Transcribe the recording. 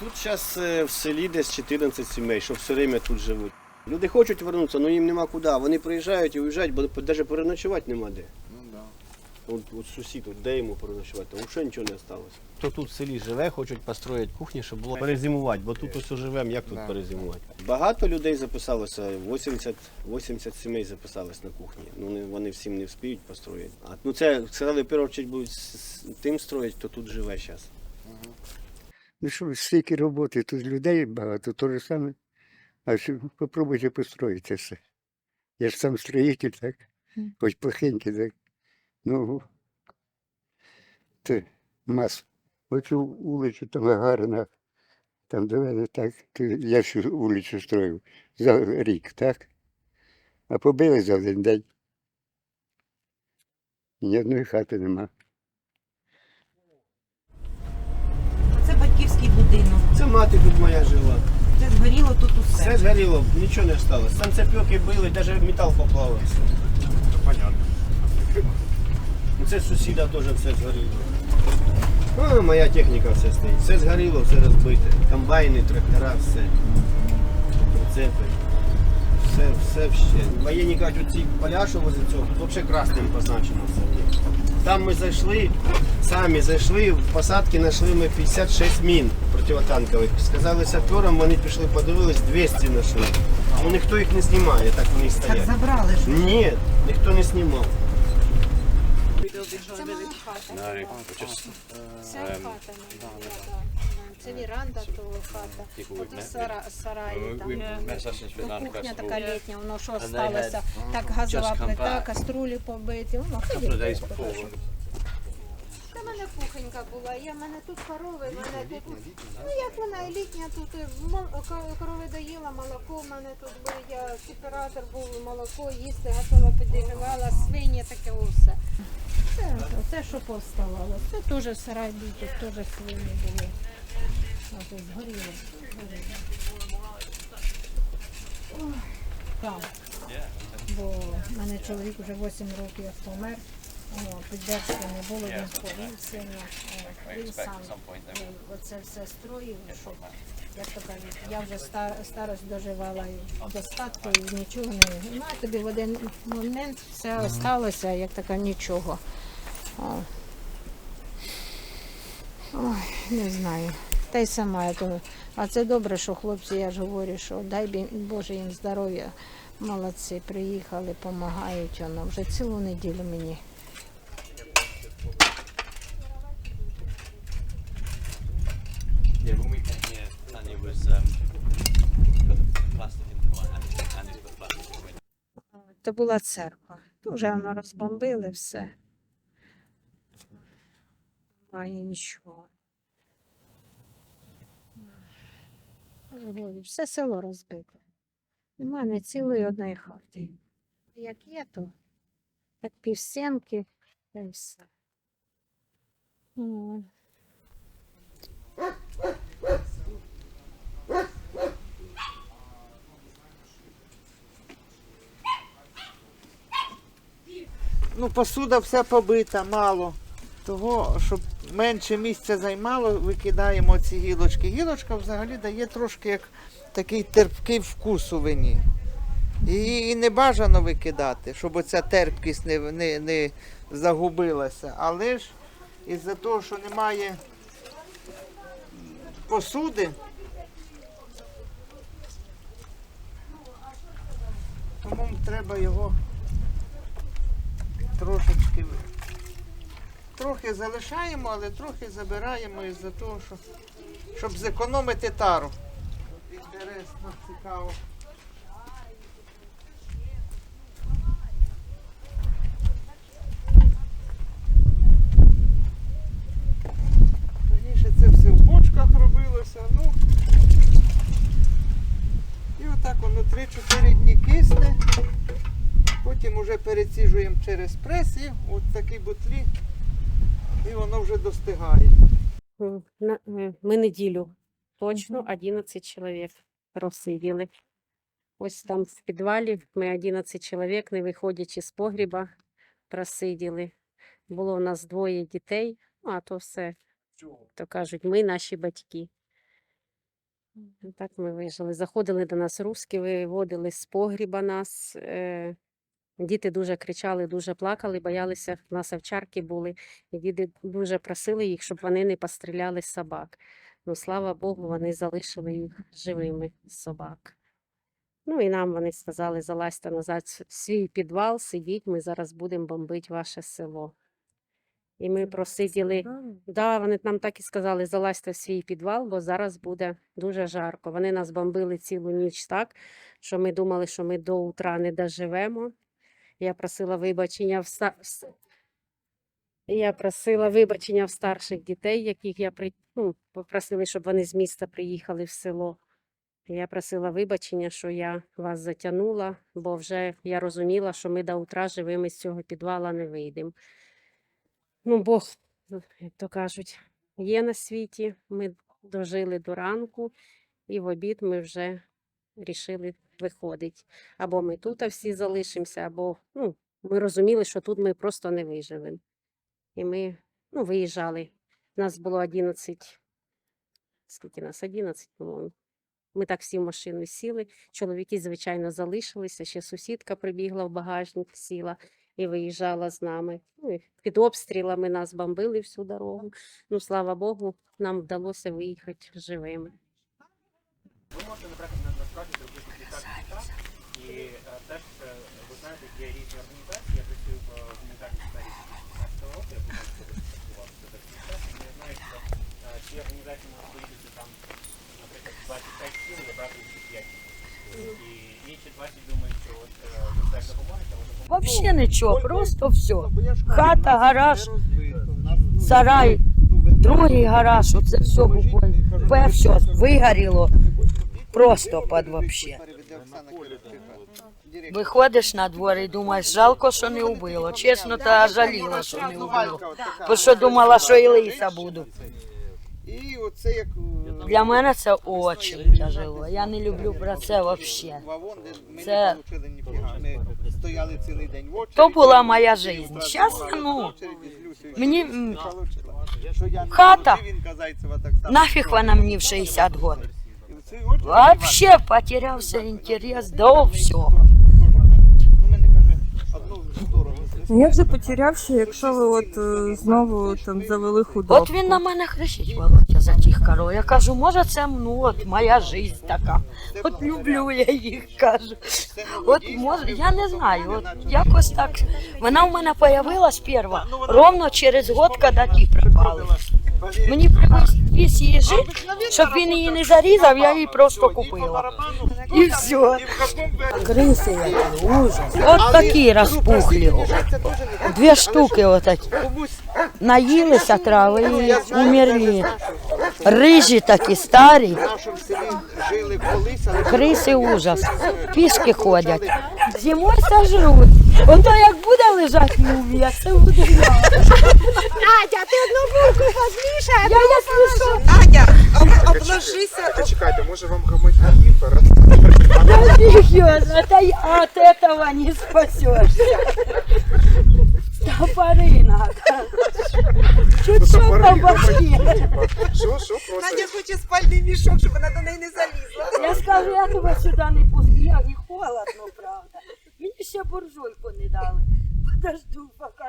тут зараз в селі десь 14 сімей, що все время тут живуть. Люди хочуть вернутися, але їм нема куди. Вони приїжджають і уїжджають, бо навіть переночувати нема де. Ну да. От, от сусід, от де йому переночувати, там взагалі нічого не залишилося. Хто тут в селі живе, хочуть построїти кухню, щоб було перезимувати, бо тут ось живемо, як тут Да. перезимувати. Багато людей записалося, 80, 80 сімей записалось на кухні. Ну не- вони всім не вспіють построїти. А ну це сказали, в першу чергу будуть з- з тим строїть, хто тут живе зараз. Ну що, стільки роботи, тут людей багато, то же саме. А що, попробуйте построїти все. Я ж сам строїтель, так? Хоч плохенький, так. Ну, це мас. Оцю вулицю там гарна, там до мене так. Я ж вулицю строїв за рік, так? А побили за один день. Ні одної хати нема. Це мати тут моя жила. Це згоріло тут усе. Все згоріло, нічого не осталось. Санцепьоки били, навіть метал поплавився. Понятно. Ну, Це сусіда теж все згоріло. А, моя техніка все стоїть. Все згоріло, все розбите. Комбайни, трактора, все. Прицепи. Все, все ще. Воєнні кажуть, ці поля, що возле цього, тут взагалі красним позначено все. Там ми зайшли, самі зайшли, в посадки знайшли ми 56 мін противотанкових. Сказали саперам, вони пішли, подивились, 200 знайшли. Ну ніхто їх не знімає, так вони Так стоять. забрали ж. Ні, ніхто не знімав. Це мала хата. Just Ця Ем, хата. Це віранда, то хата. with сара, сараї там. Sessions Ну, кухня така літня, воно що сталося. Так газова плита, каструлі побиті. Воно a кухонька була, я в мене тут корови, в мене тут. Ну як вона і літня, тут мо- ко- корови доїла, молоко в мене тут був, я сепаратор був, молоко їсти, готова підігрівала, свині таке все. Це, це що поставало. Це теж сарай був, тут теж свині були. А тут згоріло. згоріло. Ой, Там. Бо в мене чоловік вже 8 років як помер. Піддержки не було, він хворів сильно. Він сам ну, will оце все строїв, що то кажуть, я вже старость доживала і до і нічого не. Ну, а тобі в один момент все сталося, як така нічого. Ой, не знаю. Та й сама я думаю. А це добре, що хлопці, я ж говорю, що дай Боже їм здоров'я. Молодці, приїхали, допомагають воно. Вже цілу неділю мені. Це була церква. Вже воно розбомбили все. Немає нічого. Все село розбите. Нема не цілої одної хати. Як є, то так півсенки, та й все. Ну, посуда вся побита, мало. Того, щоб менше місця займало, викидаємо ці гілочки. Гілочка взагалі дає трошки як такий терпкий вкус у вині. Її не бажано викидати, щоб оця терпкість не, не, не загубилася. Але ж із-за того, що немає посуди, тому треба його трошечки трохи залишаємо, але трохи забираємо із-за того, що, щоб зекономити тару. Інтересно, цікаво. Раніше це все в бочках робилося, ну. І отак воно 3-4 дні кисне. Потім вже переціжуємо через прес і от такі бутлі, і воно вже достигає. Е, Ми неділю точно 11 чоловік розсиділи. Ось там в підвалі ми 11 чоловік, не виходячи з погріба, просиділи. Було у нас двоє дітей, ну, а то все, то кажуть, ми наші батьки. Так ми вижили. Заходили до нас русські, виводили з погріба нас. Е, діти дуже кричали, дуже плакали, боялися. У нас овчарки були. І діти дуже просили їх, щоб вони не постріляли собак. Ну, слава Богу, вони залишили їх живими собак. Ну і нам вони сказали, залазьте назад в свій підвал, сидіть, ми зараз будемо бомбити ваше село. І ми просиділи. Да, вони нам так і сказали, залазьте в свій підвал, бо зараз буде дуже жарко. Вони нас бомбили цілу ніч так, що ми думали, що ми до утра не доживемо. Я просила вибачення в я просила вибачення в старших дітей, яких я при... ну, попросили, щоб вони з міста приїхали в село. Я просила вибачення, що я вас затягнула, бо вже я розуміла, що ми до утра живими з цього підвала не вийдемо. Ну, Бог, як то кажуть, є на світі. Ми дожили до ранку, і в обід ми вже рішили виходити. Або ми тут всі залишимося, або ну, ми розуміли, що тут ми просто не виживемо. І ми ну, виїжджали. Нас було 11, скільки нас? 11, по-моєму. Ми так всі в машину сіли. Чоловіки, звичайно, залишилися. Ще сусідка прибігла в багажник, сіла і виїжджала з нами. Ну, під обстрілами нас бомбили всю дорогу. Ну, слава Богу, нам вдалося виїхати живими. Ви можете, наприклад, на- насправді зробити гуманітарний штаб. І е, теж ви знаєте, є різні організації. Я працюю в гуманітарній сфері з 2015 року, я думаю, що ви спілкувалися до цих. Я знаю, що е, ці організації можуть поїхати там, наприклад, 25 сіл і брати всі 5. І інші 20 думають, що от е, ви так допоможете, ви допоможете. Вообще нічого, просто все. Хата, гараж, сарай, другий гараж, оце все буквально. Все, вигоріло. Просто під вообще. Виходиш на двор і думаєш, жалко, що не вбило. Чесно, та жаліла, що не вбило. Бо що думала, що і лиса буду. І оце як е, Для мене це дуже тяжело. Я не люблю про це взагалі. Це- стояли цілий день. То була моя життя. Зараз, ну, мені, хата. нафіг вона мені в 60 років. Вообще потерявся інтерес до всього. Ну, мене каже, одну сторону. Ну, Як же потерявся, якщо ви от е, знову там завели худобу? От він на мене кричить, Володя, за тих коров. Я кажу, може це ну, от моя життя така. От люблю я їх, кажу. От може, я не знаю, от якось так. Вона в мене появилась перша, ровно через год, коли ті пропали. Мені привіз її жити, щоб він її не зарізав, я її просто купила. І все. Криси які, ужас. От такі розпухлі. Дві штуки отакі. Наїлися трави і умерли. Рижі такі старі, криси ужас. Пішки ходять. Зимою сожруть. Ото як буде лежати мумія, це буде. Надя, ти одну булку возьміш, а Я якщо що, Надя, об- обложися. Чекайте, може вам гомофобів серйозно, та й от этого не спасешься. Топори надо. Чуть що по башке. Що, що просто? Надя хоче спальний мішок, щоб вона до неї не залізла. Я скажу, я тебе сюди не пустила. І холодно, правда. Мені ще буржуйку не дали. Подожду, поки